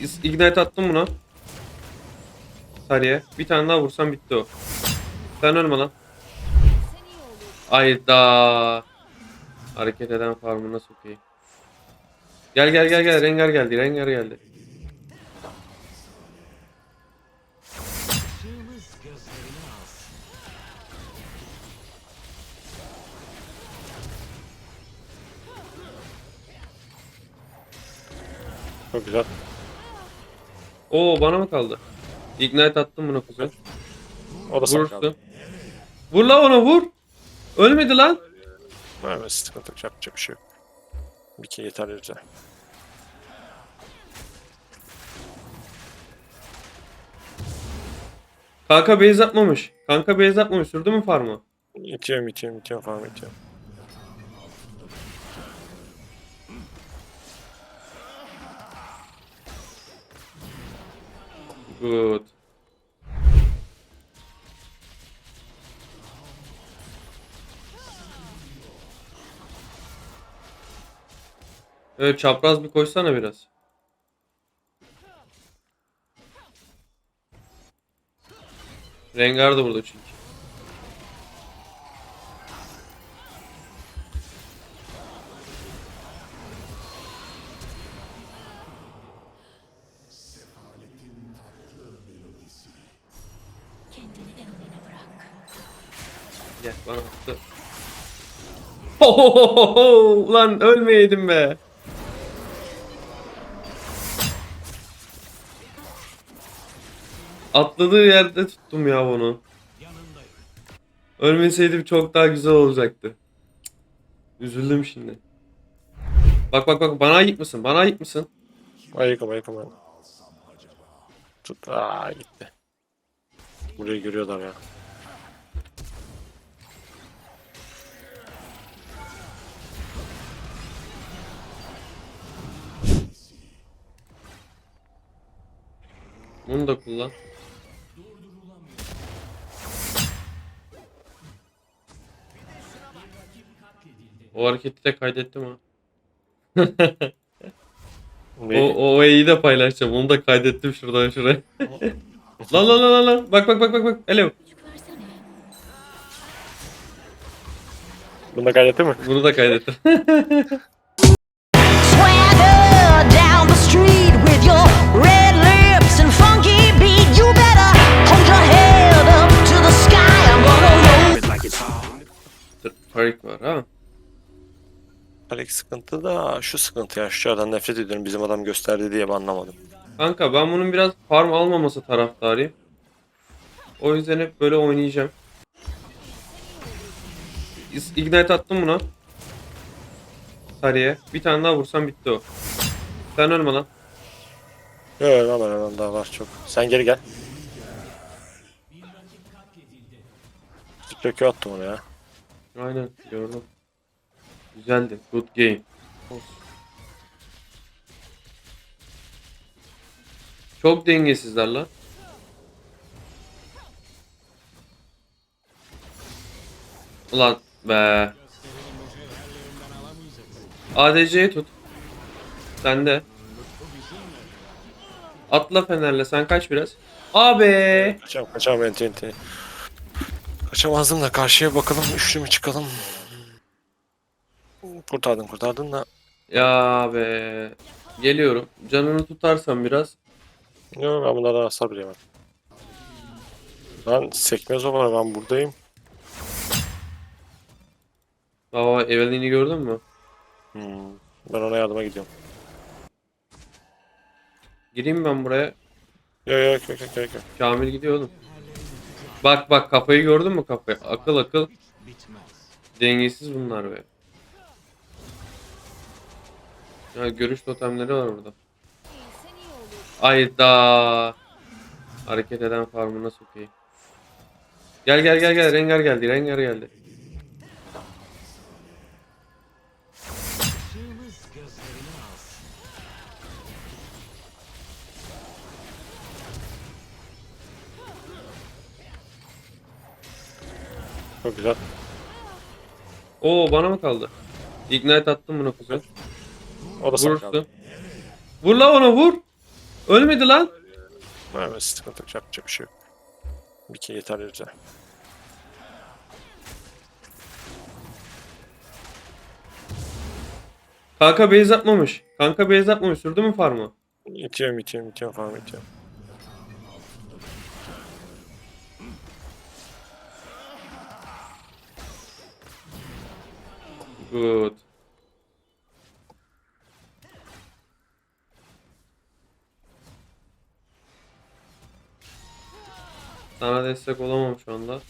Ignite attım buna. Sarıya. Bir tane daha vursam bitti o. Sen ölme lan. Ayda. Hareket eden farmına sokayım. Gel gel gel gel. Rengar geldi. Rengar geldi. Çok güzel. Oo bana mı kaldı? Ignite attım buna kuzen. O da sana kaldı. Vurursun. Vur la ona vur. Ölmedi lan. Evet sıkıntı yok. Yapacak bir şey yok. Bir kere yeterli güzel. Kanka base atmamış. Kanka base atmamış. Sürdü mü farmı? İtiyorum itiyorum itiyorum falan itiyorum. Good. Evet çapraz bir koysana biraz. Rengar da burada çünkü. Gel bana attı. Hohohoho! Lan ölmeyeydim be. Atladığı yerde tuttum ya bunu. Ölmeseydim çok daha güzel olacaktı. Üzüldüm şimdi. Bak bak bak bana ayık mısın? Bana ayık mısın? Ayıkım ayıkım ben. Tut. Aa gitti. Burayı görüyorlar ya. Bunu da kullan. O hareketi de kaydettim ha. O, o E'yi de paylaşacağım. Onu da kaydettim şuradan şuraya. lan lan lan lan lan. Bak bak bak bak bak. Alo. Bunu da kaydettin mi? Bunu da kaydettim. Tarik var ha. Alex sıkıntı da şu sıkıntı ya. Şu yerden nefret ediyorum. Bizim adam gösterdi diye ben anlamadım. Kanka ben bunun biraz farm almaması taraftarıyım. O yüzden hep böyle oynayacağım. Ignite attım buna. Sarıya. Bir tane daha vursam bitti o. Sen ölme lan. Yok hemen hemen daha var çok. Sen geri gel. Kökü attım onu ya. Aynen gördüm. Güzeldi. Good game. Olsun. Çok dengesizler lan. Ulan be. ADC'yi tut. Sen de. Atla Fener'le sen kaç biraz. Abi. Kaçam kaçam enti enti. Kaçamazdım da karşıya bakalım. Üçlü mü çıkalım? Kurtardın kurtardın da. Ya be. Geliyorum. Canını tutarsan biraz. Yok ben bunlardan hasar bilemem. Lan sekmez o ben buradayım. Baba Evelyn'i gördün mü? Hmm. Ben ona yardıma gidiyorum. Gireyim ben buraya. Yok yok yok yok. yok. Kamil gidiyor oğlum. Bak bak kafayı gördün mü kafayı? Akıl akıl. Dengesiz bunlar be. Ya görüş totemleri var burada. Ayda. Hareket eden farmına sokayım. Gel gel gel gel Rengar geldi Rengar geldi. Çok güzel. Oo bana mı kaldı? Ignite attım buna kuzen. O da sana kaldı. Vurursun. Vur la ona vur. Ölmedi lan. Evet sıkıntı yok yapacak bir şey yok. Bir kere yeterli bize. Kanka base atmamış. Kanka base atmamış. Sürdü mü farmı? İtiyorum itiyorum itiyorum falan itiyorum. Good. Sana destek olamam şu anda.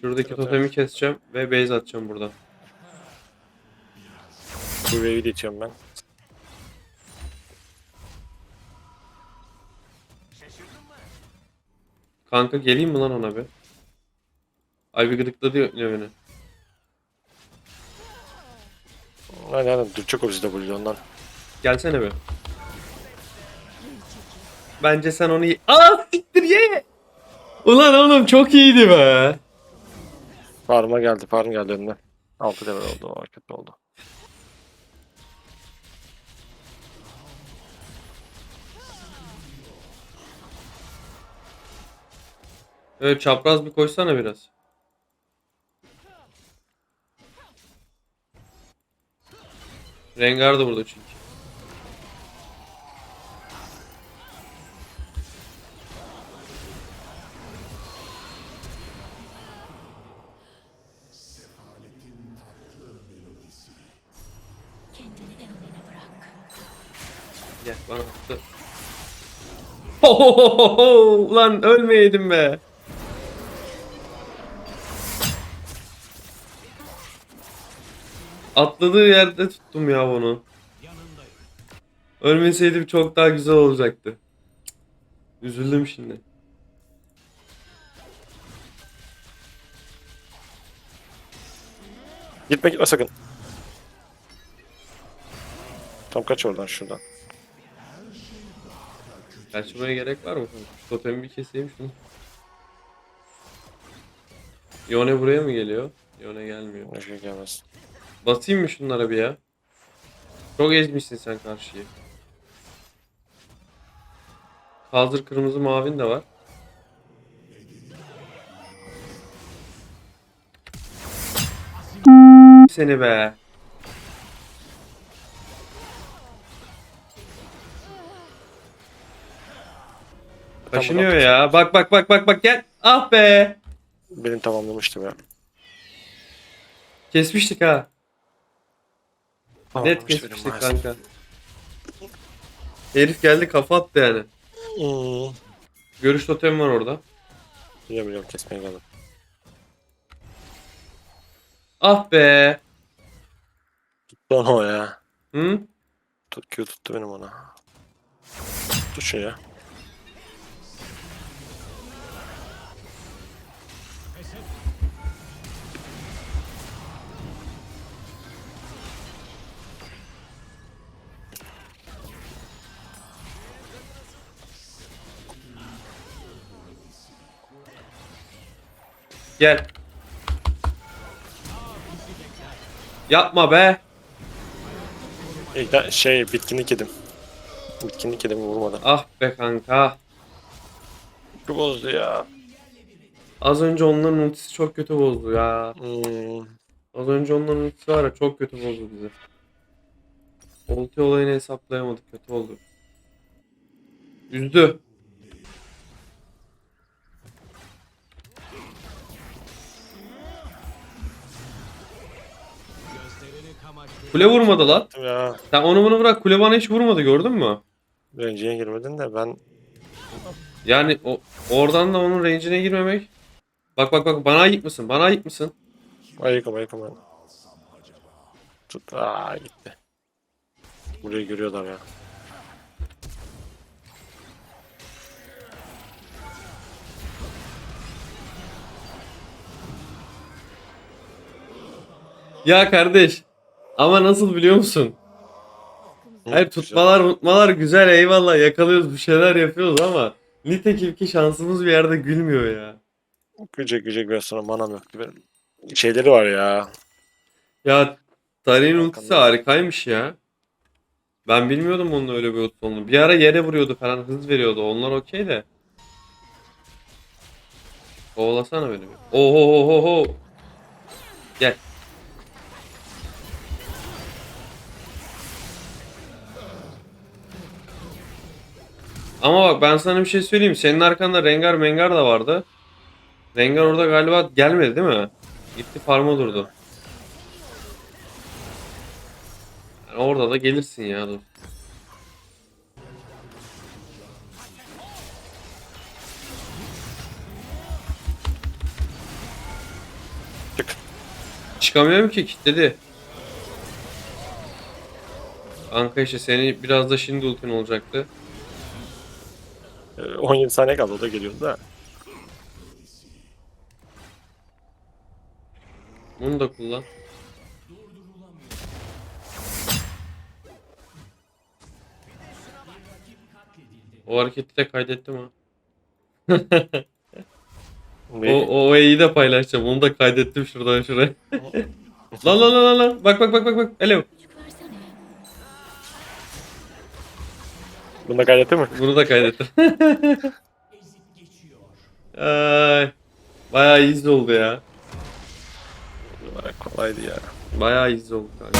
Şuradaki totemi keseceğim ve base atacağım burada. Bu wave'i de itiyorum ben. Kanka geleyim mi lan ona bir? Ay bir gıdıkladı ya beni. Aynen aynen duracak o bizi W'de ondan. Gelsene be. Bence sen onu Aa siktir ye! Ulan oğlum çok iyiydi be. Farm'a geldi farm geldi önüne. 6 level oldu o kötü oldu. Evet çapraz bir koşsana biraz. Rengar da burada çünkü. Gel bana attı. Hohohoho! Lan ölmeyedim be. Atladığı yerde tuttum ya onu. Ölmeseydim çok daha güzel olacaktı. Üzüldüm şimdi. Gitme gitme sakın. Tam kaç oradan şuradan. Kaçmaya gerek var mı? Totemi bir keseyim şunu. Yone buraya mı geliyor? Yone gelmiyor. Şey gelmez. Basayım mı şunlara bir ya? Çok ezmişsin sen karşıyı. Hazır kırmızı mavin de var. Seni be. Kaşınıyor ya. Bak bak bak bak bak gel. Ah be. Benim tamamlamıştım ya. Kesmiştik ha. Net Tamamlamış benim kesmiştik maalesef. kanka. Herif geldi kafa attı yani. Hmm. Görüş totemi var orada. Biliyorum biliyorum kesmeye geldim. Ah be. Lan o ya. Hı? Tut, Q tuttu benim ona. Tut şunu ya. Gel. Yapma be. De şey bitkinlik yedim. Bitkinlik yedim vurmadan. Ah be kanka. Çok bozdu ya. Az önce onların ultisi çok kötü bozdu ya. Hmm. Az önce onların ultisi var ya çok kötü bozdu bizi. Ulti olayını hesaplayamadık kötü oldu. Üzdü. Kule vurmadı lan. Ya. Sen onu bunu bırak kule bana hiç vurmadı gördün mü? Önceye girmedin de ben Yani o, oradan da onun range'ine girmemek. Bak bak bak bana ayık mısın? Bana ayık mısın? ayıkım ayıkım ben. Tut. Aa gitti. Burayı görüyorlar ya. Ya kardeş. Ama nasıl biliyor musun? Hayır güzel. tutmalar mutmalar güzel eyvallah yakalıyoruz bir şeyler yapıyoruz ama nitekim ki şansımız bir yerde gülmüyor ya. Gücek gücek biraz sonra manam yoktu benim. Şeyleri var ya. Ya Tarihin ultisi harikaymış ya. Ben bilmiyordum onun öyle bir ult olduğunu. Bir ara yere vuruyordu falan hız veriyordu. Onlar okey de. Kovalasana beni. Oho ho ho ho. Gel. Ama bak ben sana bir şey söyleyeyim. Senin arkanda Rengar Mengar da vardı. Rengar orada galiba gelmedi değil mi? Gitti farma durdu. Yani orada da gelirsin ya dur. Çık. Çıkamıyorum ki kilitledi. Anka işte seni biraz da şimdi ultin olacaktı. Ee, 17 saniye kaldı o da geliyordu da. Bunu da kullan. O hareketi de kaydettim ha. O, o E'yi de paylaşacağım. Onu da kaydettim şuradan şuraya. lan lan lan lan lan. Bak bak bak bak bak. Alo. Bunu da kaydetti mi? Bunu da kaydettim. Ay, bayağı iz oldu ya. Bunlar Kolaydı ya. Bayağı iz oldu. Galiba.